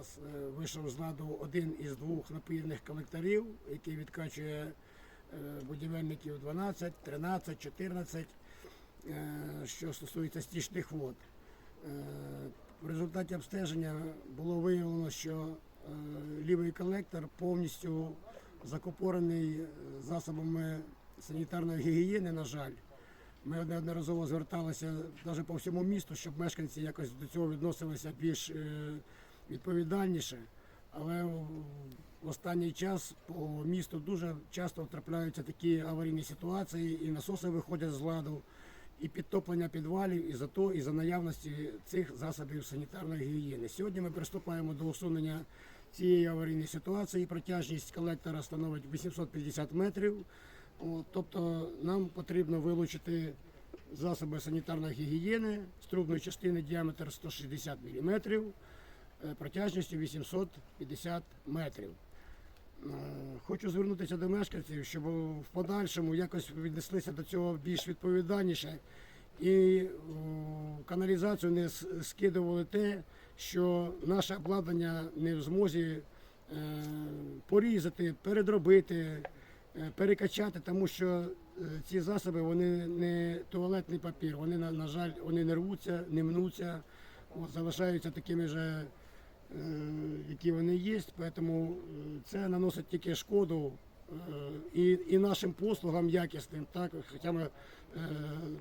нас е, вийшов з ладу один із двох напірних колекторів, який відкачує е, будівельників 12, 13, 14, е, що стосується стічних вод. Е, В результаті обстеження було виявлено, що лівий колектор повністю закупорений засобами санітарної гігієни, на жаль. Ми неодноразово зверталися навіть по всьому місту, щоб мешканці якось до цього відносилися більш відповідальніше. Але в останній час по місту дуже часто трапляються такі аварійні ситуації, і насоси виходять з ладу, і підтоплення підвалів, і за то, і за наявності цих засобів санітарної гігієни. Сьогодні ми приступаємо до усунення цієї аварійної ситуації. Протяжність колектора становить 850 метрів. Тобто нам потрібно вилучити засоби санітарної гігієни з трубної частини діаметр 160 мм, протяжністю 850 метрів. Е, Хочу звернутися до мешканців, щоб в подальшому якось віднеслися до цього більш відповідальніше і каналізацію не скидували те, що наше обладнання не в змозі е, порізати, передробити, е, перекачати, тому що е, ці засоби вони не туалетний папір, вони, на, жаль, вони не рвуться, не мнуться, от, залишаються такими же е, які вони є, тому е, це наносить тільки шкоду і, і нашим послугам якісним, так, хоча ми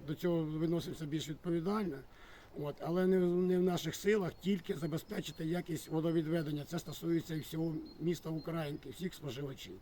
до цього виносимося більш відповідально. От, але не, не в наших силах тільки забезпечити якість водовідведення. Це стосується і всього міста Українки, всіх споживачів.